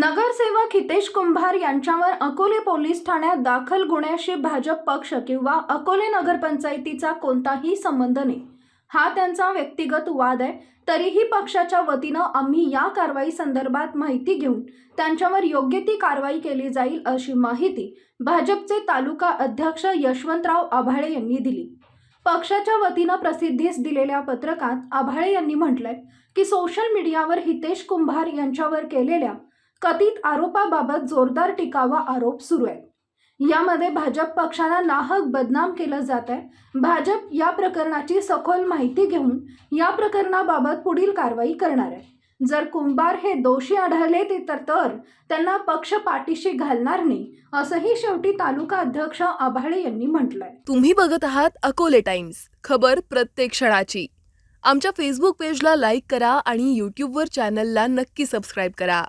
नगरसेवक हितेश कुंभार यांच्यावर अकोले पोलीस ठाण्यात दाखल गुन्ह्याशी भाजप पक्ष किंवा अकोले नगरपंचायतीचा कोणताही संबंध नाही. हा त्यांचा व्यक्तिगत वाद आहे. तरीही पक्षाच्या वतीनं आम्ही या कारवाई संदर्भात माहिती घेऊन त्यांच्यावर योग्य ती कारवाई केली जाईल अशी माहिती भाजपचे तालुका अध्यक्ष यशवंतराव आभाळे यांनी दिली. पक्षाच्या वतीनं प्रसिद्धीस दिलेल्या पत्रकात आभाळे यांनी म्हटलंय की सोशल मीडियावर हितेश कुंभार यांच्यावर केलेल्या कथित आरोपाबाबत जोरदार टीका व आरोप सुरू आहे. यामध्ये भाजप पक्षाला नाहक बदनाम केलं जात आहे. भाजप या प्रकरणाची सखोल माहिती घेऊन या प्रकरणाबाबत पुढील कारवाई करणार आहे. जर कुंभार हे दोषी आढळले ते तर तर त्यांना पक्ष पाठीशी घालणार नाही असंही शेवटी तालुका अध्यक्ष आभाळे यांनी म्हटलंय. तुम्ही बघत आहात अकोले टाइम्स. खबर प्रत्येक क्षणाची. आमच्या फेसबुक पेजला लाईक करा आणि यूट्यूबवर चॅनलला नक्की सबस्क्राईब करा.